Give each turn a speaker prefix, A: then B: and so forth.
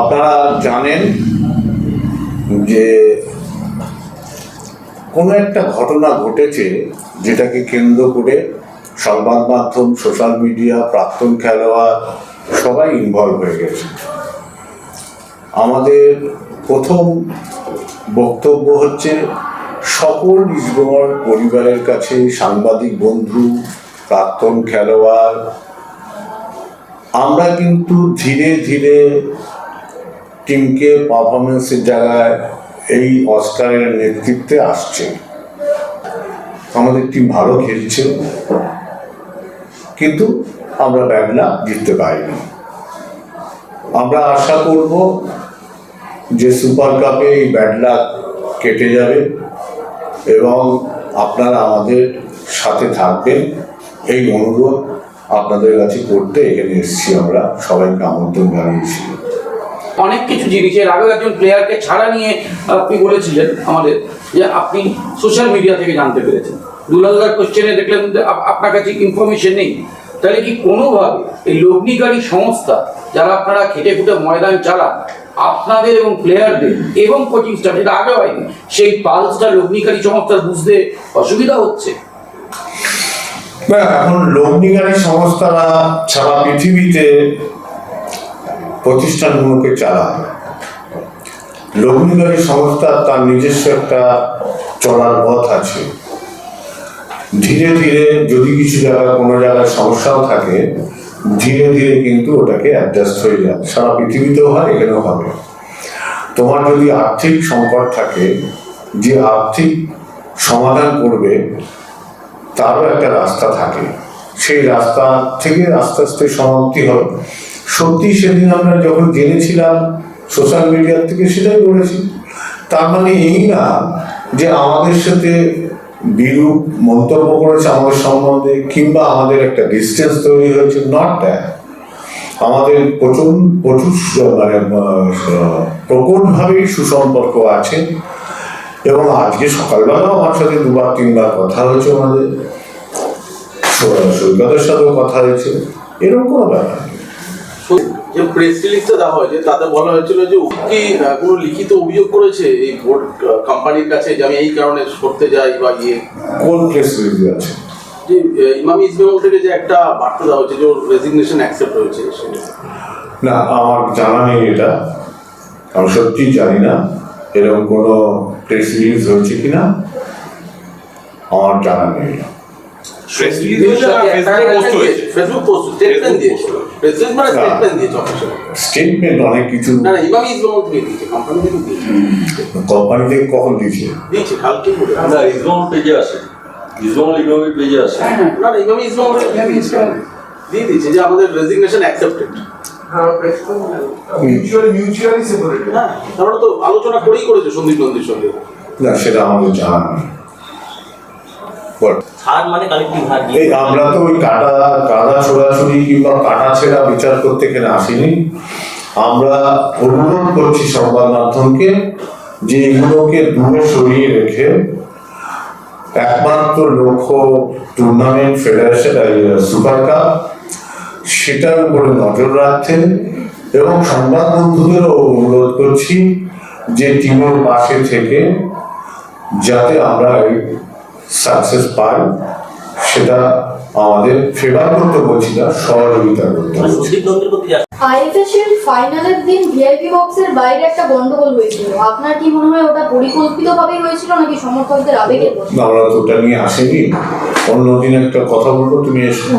A: আপনারা জানেন যে কোনো একটা ঘটনা ঘটেছে যেটাকে কেন্দ্র করে সংবাদ মাধ্যম, সোশ্যাল মিডিয়া, প্রাক্তন খেলোয়াড় সবাই ইনভলভ হয়ে গেছে। আমাদের প্রথম বক্তব্য হচ্ছে, সকল ইসবঙ্গল পরিবারের কাছে সাংবাদিক বন্ধু, প্রাক্তন খেলোয়াড়, আমরা কিন্তু ধীরে ধীরে টিমকে পারফরমেন্সের জায়গায় এই অস্কারের নেতৃত্বে আসছে। আমাদের টিম ভালো খেলছে, কিন্তু আমরা ব্যাগলা জিততে পারিনি। আমরা আশা করব যে সুপার কাপে এই ব্যাডলাক কেটে যাবে এবং আপনারা আমাদের সাথে থাকবেন। এই অনুরোধ আপনাদের কাছে করতে এখানে এসেছি আমরা। সবাইকে আমন্ত্রণ জানিয়েছি।
B: অনেক কিছু জিনিস এর আগেও একজন প্লেয়ারকে ছাড়া নিয়ে আপনি বলেছিলেন আমাদের যে আপনি সোশ্যাল মিডিয়া থেকে জানতে পেরেছেন। দুলালদার কোশ্চেনে দেখলেন আপনার কাছে ইনফরমেশন নেই। তাহলে কি কোনোভাবে এই লগ্নিকারী সংস্থা যারা আপনারা খেটে খুটে ময়দান চালান, আপনাদের এবং প্লেয়ারদের এবং কোচিং স্টাফ যেটা আগে হয়নি, সেই পালসটা লগ্নিকারী সংস্থার বুঝতে অসুবিধা হচ্ছে?
A: এখন লগ্নিকারী সংস্থারা সারা পৃথিবীতে প্রতিষ্ঠানগুলোকে চালায়। লগ্নিকারী সংস্থা তার নিজস্ব একটা চলার পথ আছে। ধীরে ধীরে যদি কিছু জায়গায় কোনো জায়গায় সমস্যাও থাকে, ধীরে ধীরে কিন্তু ওটাকে অ্যাডজাস্ট হয়ে যায়। সারা পৃথিবীতেও হয়, এখানেও হবে। তোমার যদি আর্থিক সংকট থাকে, যে আর্থিক সমাধান করবে, তারও একটা রাস্তা থাকে। সেই রাস্তা থেকে আস্তে আস্তে সমাপ্তি হবে সত্যি সেদিন আমরা যখন জেনেছিলাম সোশ্যাল মিডিয়ার থেকে, সেটাই বলেছি তার মানে এই না যে আমাদের সাথে বিরূপ মন্তব্য করেছে আমাদের সম্বন্ধে, কিংবা আমাদের একটা ডিস্টেন্স তৈরি হয়েছে নট আমাদের প্রচুর প্রচুর মানে প্রকটভাবেই সুসম্পর্ক আছে। এবং আজকে সকালবেলাও আমার সাথে দুবার, তিনবার কথা হয়েছে আমাদের সৈকতের সাথেও কথা হয়েছে। এরকম কোনো ব্যাপার। নেই।
C: যে প্রেস রিলিজটা দেওয়া হয়েছে তাতে বলা হয়েছিল যে ও কি কোনো লিখিত অভিযোগ করেছে এই বোর্ড কোম্পানির কাছে যে আমি এই কারণে সরতে যাই বা ইয়ে।
A: কোন প্রেস রিলিজ আছে?
C: যে ইমামি ইসবেঙ্গল থেকে যে একটা বার্তা দেওয়া হয়েছে যে ওর রেজিগনেশন অ্যাকসেপ্ট হয়েছে
A: না আমার জানা নেই এটা। আমি সত্যিই জানি না এরকম কোনো প্রেস রিলিজ হয়েছে কিনা। আমার জানা নেই
C: স্টেটমেন্ট মানে
A: অনেক কিছু
C: কোম্পানি থেকে
A: কখন দিয়েছে?
D: পেজে আসে পেজে আসে
C: না দিয়ে দিয়েছে যে আমাদের রেজিগনেশন অ্যাকসেপ্টেড
E: মিউচুয়ালি সেপারেট
C: হ্যাঁ তো আলোচনা করেই করেছে সন্দীপ নন্দীর সঙ্গে।
A: না সেটা আমাদের জানা নেই।
D: হার মানে কালেক্টিভ হার
A: এই আমরা তো ওই কাটা কাদা ছোড়াছুড়ি কিংবা কাটা ছেঁড়া বিচার করতে এখানে আসিনি। আমরা অনুরোধ করছি সংবাদ মাধ্যমকে যে এগুলোকে দূরে সরিয়ে রেখে একমাত্র লক্ষ্য টুর্নামেন্ট ফেডারেশন সুপার কাপ সেটার উপরে নজর রাখতে এবং সংবাদ বন্ধুদেরও অনুরোধ করছি যে টিমের পাশে থেকে যাতে আমরা সাকসেস পাই সেটা আমাদের ফেভার করতে বলছি না সহযোগিতা করতে
D: মানে
F: আইএফএসের ফাইনালের দিন ভিআইপি বক্সের বাইরে একটা গন্ডগোল হয়েছিল। আপনার কি মনে হয় ওটা পরিকল্পিতভাবেই হয়েছিল নাকি সমর্থকদের আবেগে বশে?
A: আমরা তো ওটা নিয়ে আসেনি। অন্যদিন একটা কথা বলব তুমি এসো।